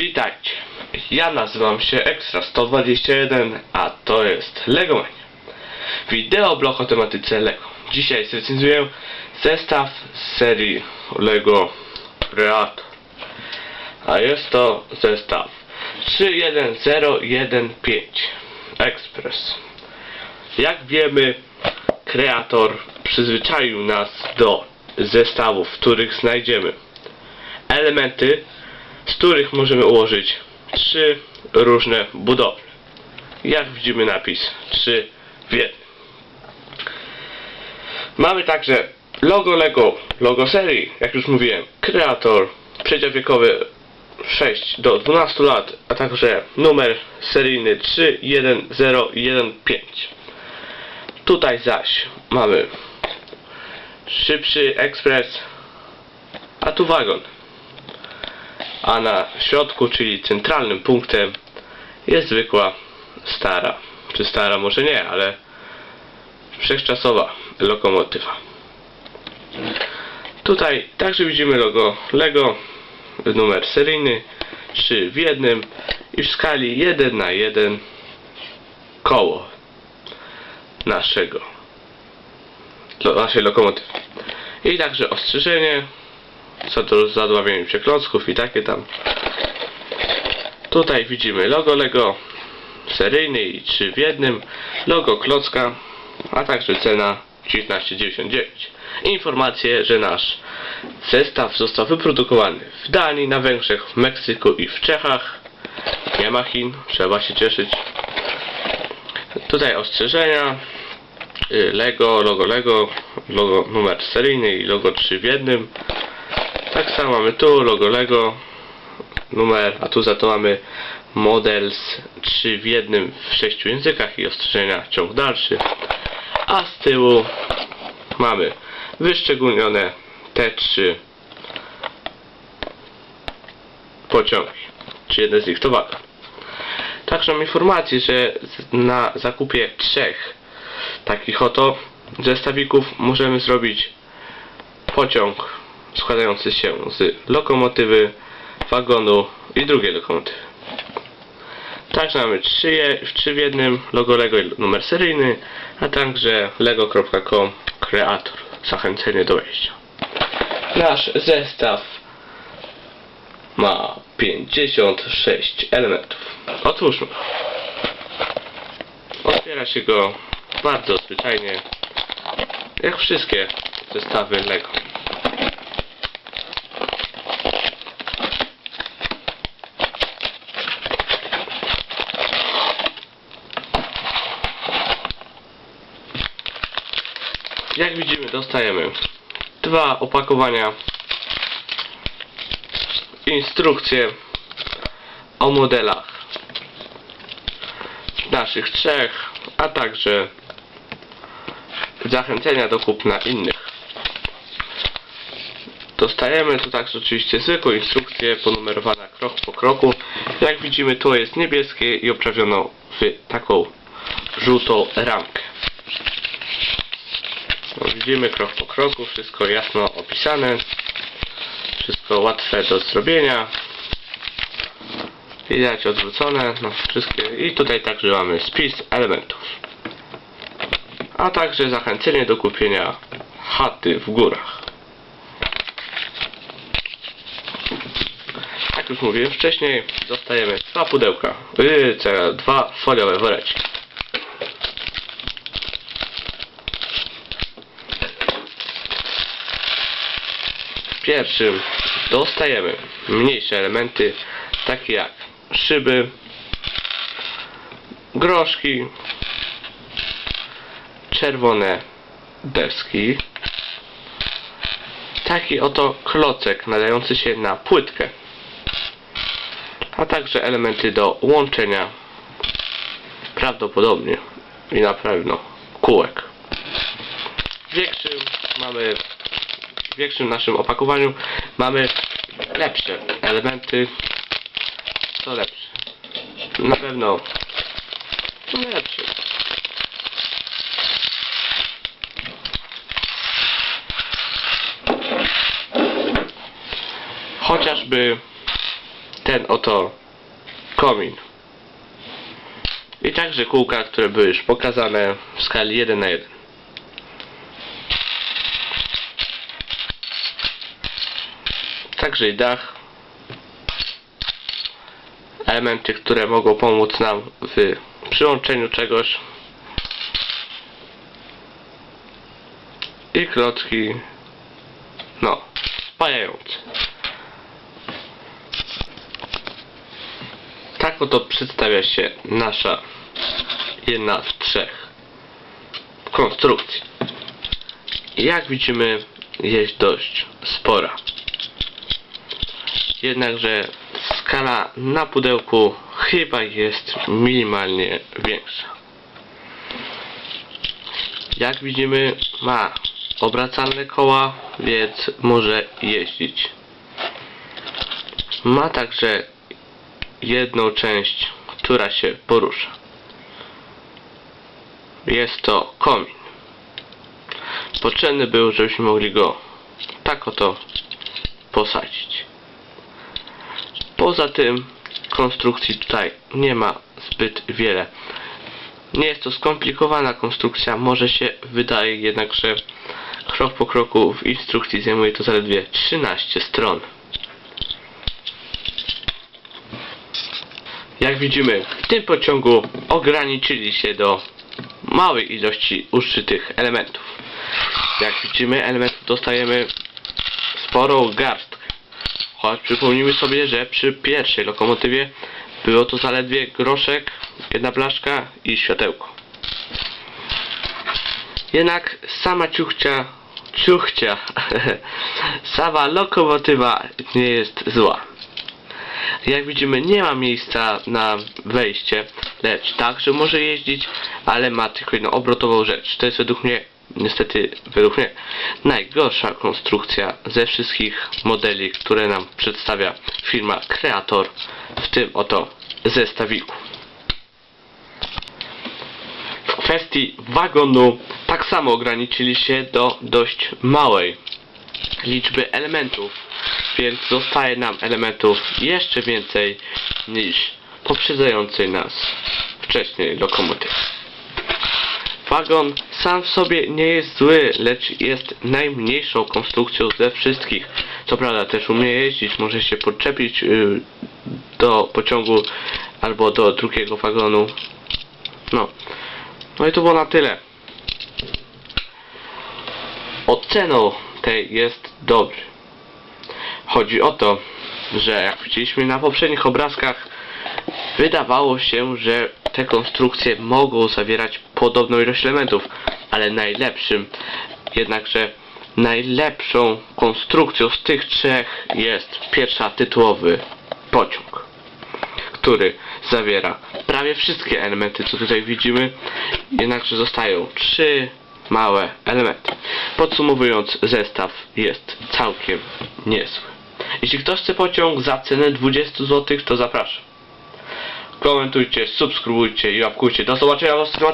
Witajcie, ja nazywam się Extra121, a to jest Legomania. Wideoblog o tematyce Lego. Dzisiaj zrecenzuję zestaw z serii Lego Creator. A jest to zestaw 31015 Express. Jak wiemy, kreator przyzwyczaił nas do zestawów, w których znajdziemy elementy, z których możemy ułożyć trzy różne budowle. Jak widzimy napis 3 w jednym. Mamy także logo Lego, logo serii, jak już mówiłem, kreator, przedział wiekowy 6 do 12 lat, a także numer seryjny 31015. Tutaj zaś mamy szybszy ekspres, a tu wagon. A na środku, czyli centralnym punktem jest zwykła stara, czy stara może nie, ale wszechczasowa lokomotywa. Tutaj także widzimy logo Lego, numer seryjny 3 w jednym i w skali 1 na 1 koło naszego naszej lokomotywy. I także ostrzeżenie co do zadławienia się klocków i takie tam. Tutaj widzimy logo Lego seryjny i 3 w jednym, logo klocka, a także cena 19,99. Informacje, że nasz zestaw został wyprodukowany w Danii, na Węgrzech, w Meksyku i w Czechach. Nie ma Chin, trzeba się cieszyć. Tutaj ostrzeżenia. Y, Lego, logo Lego, logo numer seryjny i logo 3 w jednym. Tak samo mamy tu logo Lego, numer, a tu za to mamy Models 3 w jednym w sześciu językach i ostrzeżenia ciąg dalszy. A z tyłu mamy wyszczególnione te trzy pociągi, czy jeden z nich to wagon. Także mam informację, że na zakupie trzech takich oto zestawików możemy zrobić pociąg składający się z lokomotywy, wagonu i drugiej lokomotywy. Także mamy trzy, je, trzy w jednym, logo Lego i numer seryjny, a także lego.com kreator. Zachęcenie do wejścia. Nasz zestaw ma 56 elementów. Otwórzmy. Otwiera się go bardzo zwyczajnie, jak wszystkie zestawy Lego. Jak widzimy, dostajemy dwa opakowania, instrukcje o modelach naszych trzech, a także zachęcenia do kupna innych. Dostajemy tu także oczywiście zwykłą instrukcję ponumerowana krok po kroku. Jak widzimy, to jest niebieskie i oprawiono w taką żółtą ramkę. No, widzimy krok po kroku, wszystko jasno opisane, wszystko łatwe do zrobienia. Widać odwrócone, no wszystkie. I tutaj także mamy spis elementów. A także zachęcenie do kupienia chaty w górach. Jak już mówiłem wcześniej, dostajemy dwa pudełka, yy, dwa foliowe woreczki. Pierwszym dostajemy mniejsze elementy, takie jak szyby, groszki, czerwone deski, taki oto klocek nadający się na płytkę, a także elementy do łączenia prawdopodobnie i na pewno kółek. W większym mamy w większym naszym opakowaniu mamy lepsze elementy. Co lepsze? Na pewno lepsze. Chociażby ten oto komin. I także kółka, które były już pokazane w skali 1 na 1. Także i dach. Elementy, które mogą pomóc nam w przyłączeniu czegoś. I klocki. No, spajające. Tak oto przedstawia się nasza jedna z trzech konstrukcji. Jak widzimy jest dość spora. Jednakże skala na pudełku chyba jest minimalnie większa. Jak widzimy ma obracalne koła, więc może jeździć. Ma także jedną część, która się porusza. Jest to komin. Potrzebny był, żebyśmy mogli go tak oto posadzić. Poza tym konstrukcji tutaj nie ma zbyt wiele. Nie jest to skomplikowana konstrukcja, może się wydaje jednak, że krok po kroku w instrukcji zajmuje to zaledwie 13 stron. Jak widzimy, w tym pociągu ograniczyli się do małej ilości użytych elementów. Jak widzimy, elementów dostajemy sporą garstkę. Choć przypomnijmy sobie, że przy pierwszej lokomotywie było to zaledwie groszek, jedna blaszka i światełko. Jednak sama ciuchcia, ciuchcia, sama lokomotywa nie jest zła. Jak widzimy nie ma miejsca na wejście, lecz także może jeździć, ale ma tylko jedną obrotową rzecz. To jest według mnie, niestety według mnie, najgorsza konstrukcja ze wszystkich modeli, które nam przedstawia firma Creator w tym oto zestawiku. W kwestii wagonu tak samo ograniczyli się do dość małej liczby elementów, więc zostaje nam elementów jeszcze więcej niż poprzedzającej nas wcześniej lokomotywy. Wagon sam w sobie nie jest zły, lecz jest najmniejszą konstrukcją ze wszystkich. Co prawda też umie jeździć, może się podczepić yy, do pociągu albo do drugiego wagonu. No. No i to było na tyle. Oceną tej jest dobry. Chodzi o to, że jak widzieliśmy na poprzednich obrazkach, wydawało się, że te konstrukcje mogą zawierać podobną ilość elementów, ale najlepszym, jednakże najlepszą konstrukcją z tych trzech jest pierwsza tytułowy pociąg, który zawiera prawie wszystkie elementy, co tutaj widzimy, jednakże zostają trzy małe elementy. Podsumowując, zestaw jest całkiem niezły. Jeśli ktoś chce pociąg za cenę 20 zł, to zapraszam. Komentujcie, subskrybujcie i łapkujcie. Do zobaczenia w następnym